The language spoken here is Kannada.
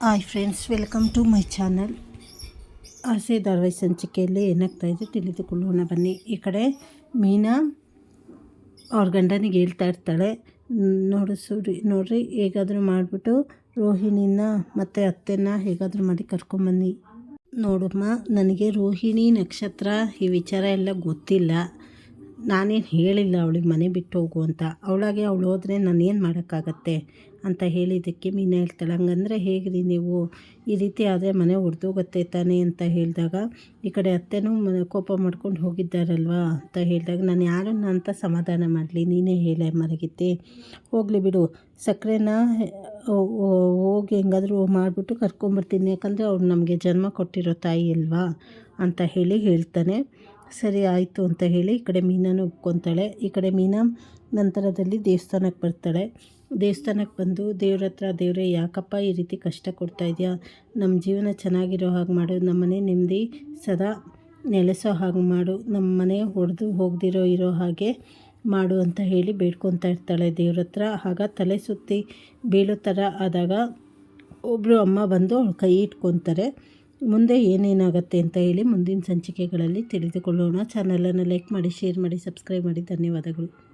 Hi friends welcome to my channel Aase ಧಾರಾವಾಹಿ ಸಂಚಿಕೆಯಲ್ಲಿ ಏನಾಗ್ತಾಯಿದೆ ತಿಳಿದುಕೊಳ್ಳೋಣ ಬನ್ನಿ ಈ ಕಡೆ ಮೀನಾ ಅವ್ರ ಗಂಡನಿಗೆ ಹೇಳ್ತಾ ಇರ್ತಾಳೆ ನೋಡು ಸೂರಿ ನೋಡ್ರಿ ಹೇಗಾದರೂ ಮಾಡಿಬಿಟ್ಟು ರೋಹಿಣಿನ ಮತ್ತು ಅತ್ತೆನ ಹೇಗಾದರೂ ಮಾಡಿ ಕರ್ಕೊಂಬನ್ನಿ ನೋಡಮ್ಮ ನನಗೆ ರೋಹಿಣಿ ನಕ್ಷತ್ರ ಈ ವಿಚಾರ ಎಲ್ಲ ಗೊತ್ತಿಲ್ಲ ನಾನೇನು ಹೇಳಿಲ್ಲ ಅವಳಿಗೆ ಮನೆ ಬಿಟ್ಟು ಹೋಗು ಅಂತ. ಅವಳಾಗೆ ಅವಳು ಹೋದರೆ ಏನು ಮಾಡೋಕ್ಕಾಗತ್ತೆ ಅಂತ ಹೇಳಿದ್ದಕ್ಕೆ ಮೀನು ಹೇಳ್ತಾಳೆ. ಹಂಗಂದರೆ ಹೇಗ್ರಿ ನೀವು? ಈ ರೀತಿ ಆದರೆ ಮನೆ ಹೊಡೆದೋಗತ್ತೆ ತಾನೇ ಅಂತ ಹೇಳಿದಾಗ, ಈ ಕಡೆ ಅತ್ತೆನೂ ಮನೆ ಕೋಪ ಮಾಡ್ಕೊಂಡು ಹೋಗಿದ್ದಾರಲ್ವಾ ಅಂತ ಹೇಳಿದಾಗ, ನಾನು ಯಾರನ್ನ ಅಂತ ಸಮಾಧಾನ ಮಾಡಲಿ, ನೀನೇ ಹೇಳ ಮಲಗಿದ್ದೆ. ಹೋಗಲಿ ಬಿಡು. ಸಕ್ಕರೆನ ಹೋಗಿ ಹೆಂಗಾದರೂ ಮಾಡಿಬಿಟ್ಟು ಕರ್ಕೊಂಬರ್ತೀನಿ. ಯಾಕಂದರೆ ಅವ್ರು ನಮಗೆ ಜನ್ಮ ಕೊಟ್ಟಿರೋ ತಾಯಿ ಅಲ್ವಾ ಅಂತ ಹೇಳಿ ಹೇಳ್ತಾನೆ. ಸರಿ ಆಯಿತು ಅಂತ ಹೇಳಿ ಈ ಕಡೆ ಮೀನಾನು ಒಪ್ಕೊತಾಳೆ. ಈ ಕಡೆ ಮೀನಾ ನಂತರದಲ್ಲಿ ದೇವಸ್ಥಾನಕ್ಕೆ ಬರ್ತಾಳೆ. ದೇವಸ್ಥಾನಕ್ಕೆ ಬಂದು ದೇವ್ರ ಹತ್ರ, ದೇವರೇ, ಯಾಕಪ್ಪ ಈ ರೀತಿ ಕಷ್ಟ ಕೊಡ್ತಾ ಇದೆಯಾ? ನಮ್ಮ ಜೀವನ ಚೆನ್ನಾಗಿರೋ ಹಾಗೆ ಮಾಡು. ನಮ್ಮ ಮನೆ ನೆಮ್ಮದಿ ಸದಾ ನೆಲೆಸೋ ಹಾಗೆ ಮಾಡು. ನಮ್ಮ ಮನೆ ಹೊಡೆದು ಹೋಗದಿರೋ ಇರೋ ಹಾಗೆ ಮಾಡು ಅಂತ ಹೇಳಿ ಬೇಡ್ಕೊತಾ ಇರ್ತಾಳೆ ದೇವ್ರ ಹತ್ರ. ಆಗ ತಲೆ ಸುತ್ತಿ ಬೀಳೋ ಥರ ಆದಾಗ ಒಬ್ಬರು ಅಮ್ಮ ಬಂದು ಅವಳು ಕೈ ಇಟ್ಕೊತಾರೆ. ಮುಂದೆ ಏನೇನಾಗುತ್ತೆ ಅಂತ ಹೇಳಿ ಮುಂದಿನ ಸಂಚಿಕೆಗಳಲ್ಲಿ ತಿಳಿದುಕೊಳ್ಳೋಣ. ಚಾನಲನ್ನು ಲೈಕ್ ಮಾಡಿ ಶೇರ್ ಮಾಡಿ ಸಬ್ಸ್ಕ್ರೈಬ್ ಮಾಡಿ. ಧನ್ಯವಾದಗಳು.